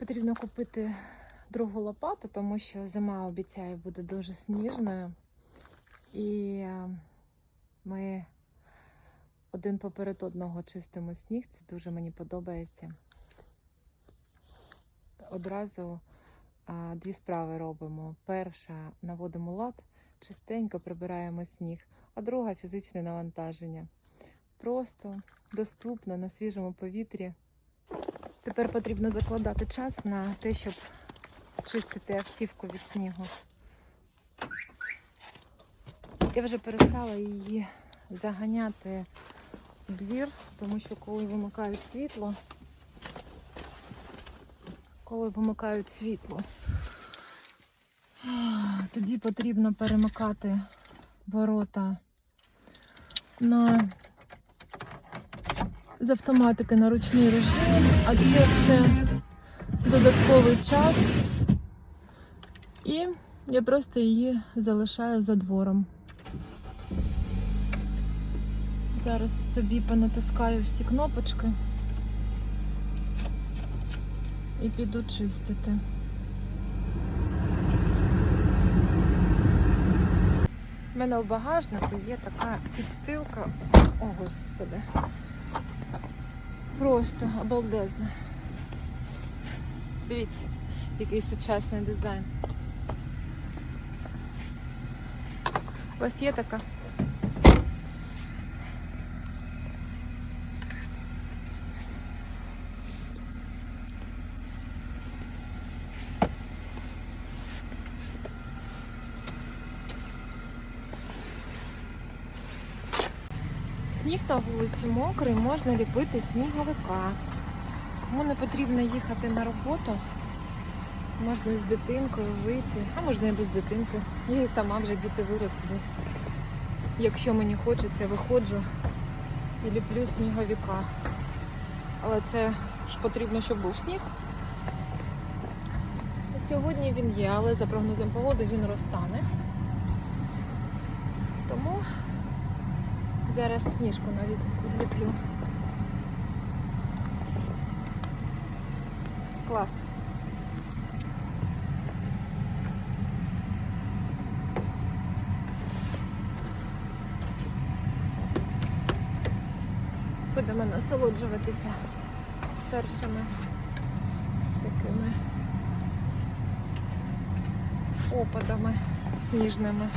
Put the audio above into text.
Потрібно купити другу лопату, тому що зима обіцяє буде дуже сніжною. І е, ми один поперед одного чистимо сніг. Це дуже мені подобається. Одразу а, дві справи робимо. Перша наводимо лад, чистенько прибираємо сніг, а друга фізичне навантаження. Просто, доступно, на свіжому повітрі. Тепер потрібно закладати час на те, щоб чистити автівку від снігу. Я вже перестала її заганяти у двір, тому що коли вимикають світло, коли вимикають світло, тоді потрібно перемикати ворота на з автоматики на ручний режим, а це все додатковий час. І я просто її залишаю за двором. Зараз собі понатискаю всі кнопочки і піду чистити. У мене у багажнику є така підстилка. О, господи. Просто обалдезно. Дивіться, який сучасний дизайн. У вас є така? Сніг на вулиці мокрий, можна ліпити сніговика. Кому не потрібно їхати на роботу, можна з дитинкою вийти, а можна і без дитинки. Я і сама вже діти виросли. Якщо мені хочеться, виходжу і ліплю сніговика. Але це ж потрібно, щоб був сніг. Сьогодні він є, але за прогнозом погоди він розтане. Тому Зараз сніжку навіть зліплю. Клас. Будемо насолоджуватися першими такими опадами сніжними.